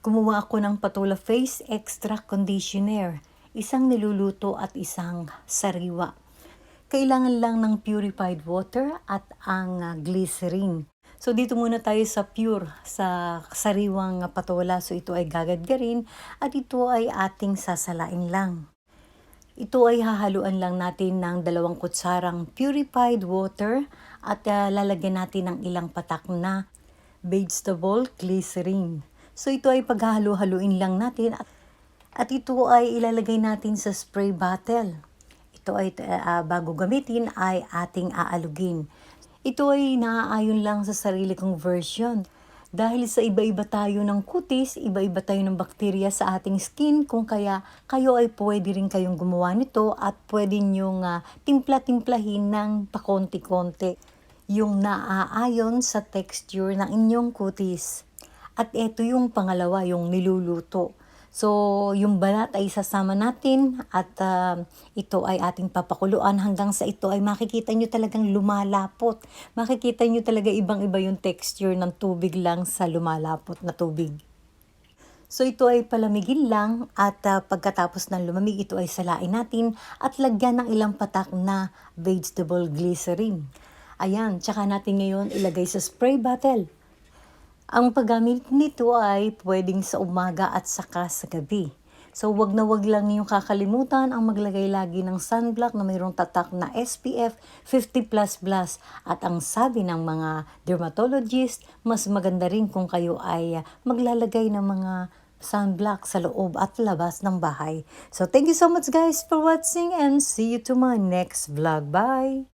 Gumawa ako ng Patula Face Extra Conditioner. Isang niluluto at isang sariwa. Kailangan lang ng purified water at ang ah, glycerin. So dito muna tayo sa pure, sa sariwang patola. So ito ay gagadgarin at ito ay ating sasalain lang. Ito ay hahaluan lang natin ng dalawang kutsarang purified water at ah, lalagyan natin ng ilang patak na vegetable glycerin. So ito ay paghahalo-haluin lang natin at, at ito ay ilalagay natin sa spray bottle. Ito ay ah, bago gamitin ay ating aalugin. Ito ay naaayon lang sa sarili kong version. Dahil sa iba-iba tayo ng kutis, iba-iba tayo ng bakterya sa ating skin, kung kaya kayo ay pwede rin kayong gumawa nito at pwede nyong ah, timpla-timplahin ng pakonti-konti yung naaayon sa texture ng inyong kutis. At ito yung pangalawa, yung niluluto. So, yung balat ay sasama natin at ah, ito ay ating papakuluan hanggang sa ito ay makikita nyo talagang lumalapot. Makikita nyo talaga ibang-iba yung texture ng tubig lang sa lumalapot na tubig. So ito ay palamigin lang at ah, pagkatapos ng lumamig ito ay salain natin at lagyan ng ilang patak na vegetable glycerin. Ayan, tsaka natin ngayon ilagay sa spray bottle. Ang paggamit nito ay pwedeng sa umaga at saka sa gabi. So wag na wag lang niyong kakalimutan ang maglagay lagi ng sunblock na mayroong tatak na SPF 50++. At ang sabi ng mga dermatologist, mas maganda rin kung kayo ay maglalagay ng mga sunblock sa loob at labas ng bahay. So thank you so much guys for watching and see you to my next vlog. Bye!